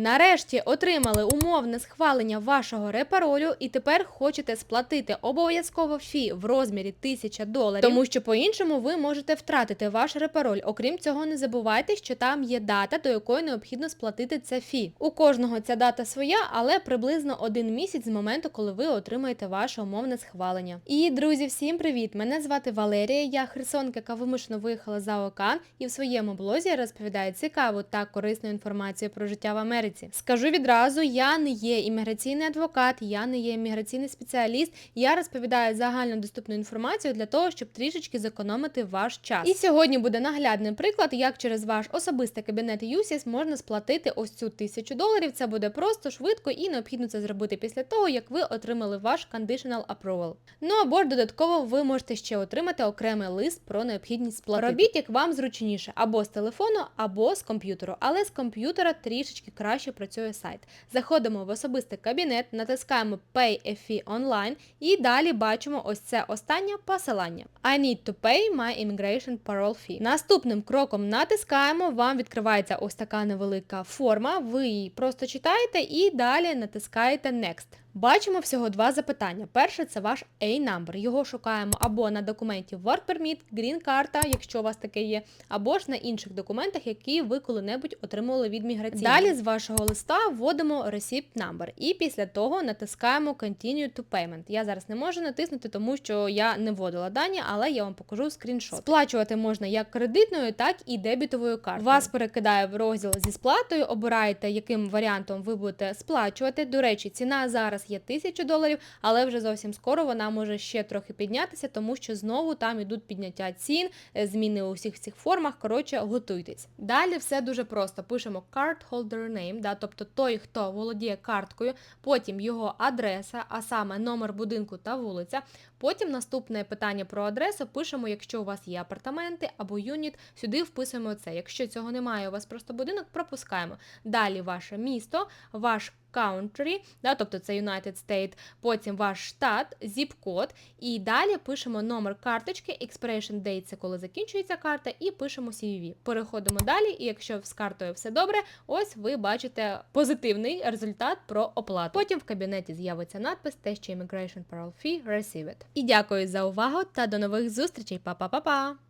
Нарешті отримали умовне схвалення вашого репаролю і тепер хочете сплатити обов'язково фі в розмірі 1000 доларів, тому що по-іншому ви можете втратити ваш репароль. Окрім цього, не забувайте, що там є дата, до якої необхідно сплатити це фі. У кожного ця дата своя, але приблизно один місяць з моменту, коли ви отримаєте ваше умовне схвалення. І друзі, всім привіт! Мене звати Валерія. Я херсонка, яка вимушено виїхала за океан, і в своєму блозі розповідаю цікаву та корисну інформацію про життя в Америці. Скажу відразу, я не є імміграційний адвокат, я не є імміграційний спеціаліст. Я розповідаю загальнодоступну інформацію для того, щоб трішечки зекономити ваш час. І сьогодні буде наглядний приклад, як через ваш особистий кабінет USIS можна сплатити ось цю тисячу доларів. Це буде просто швидко і необхідно це зробити після того, як ви отримали ваш conditional approval. Ну або ж додатково ви можете ще отримати окремий лист про необхідність сплати. Робіть як вам зручніше, або з телефону, або з комп'ютеру. Але з комп'ютера трішечки краще працює сайт. Заходимо в особистий кабінет, натискаємо Pay a fee online і далі бачимо ось це останнє посилання. I need to pay my immigration parole fee. Наступним кроком натискаємо, вам відкривається ось така невелика форма, ви її просто читаєте і далі натискаєте Next. Бачимо всього два запитання. Перше це ваш A-number. Його шукаємо або на документі Work Permit, Green карта, якщо у вас таке є, або ж на інших документах, які ви коли-небудь отримували від міграції. Далі з вашого листа вводимо Receipt Number і після того натискаємо Continue to Payment. Я зараз не можу натиснути, тому що я не вводила дані, але я вам покажу скріншот. Сплачувати можна як кредитною, так і дебітовою карткою. Вас перекидає в розділ зі сплатою, обираєте, яким варіантом ви будете сплачувати. До речі, ціна зараз є 1000 доларів, але вже зовсім скоро вона може ще трохи піднятися, тому що знову там ідуть підняття цін, е, зміни у всіх цих формах. Коротше, готуйтесь. Далі все дуже просто. Пишемо card holder name, да, тобто той, хто володіє карткою, потім його адреса, а саме номер будинку та вулиця. Потім наступне питання про адресу пишемо, якщо у вас є апартаменти або юніт, сюди вписуємо це. Якщо цього немає, у вас просто будинок, пропускаємо. Далі ваше місто, ваш country, да, тобто це United States, потім ваш штат, зіп-код, і далі пишемо номер карточки, expiration date – це коли закінчується карта, і пишемо CVV. Переходимо далі, і якщо з картою все добре, ось ви бачите позитивний результат про оплату. Потім в кабінеті з'явиться надпис те, що Immigration Parole Fee Received. І дякую за увагу та до нових зустрічей. Па-па-па-па!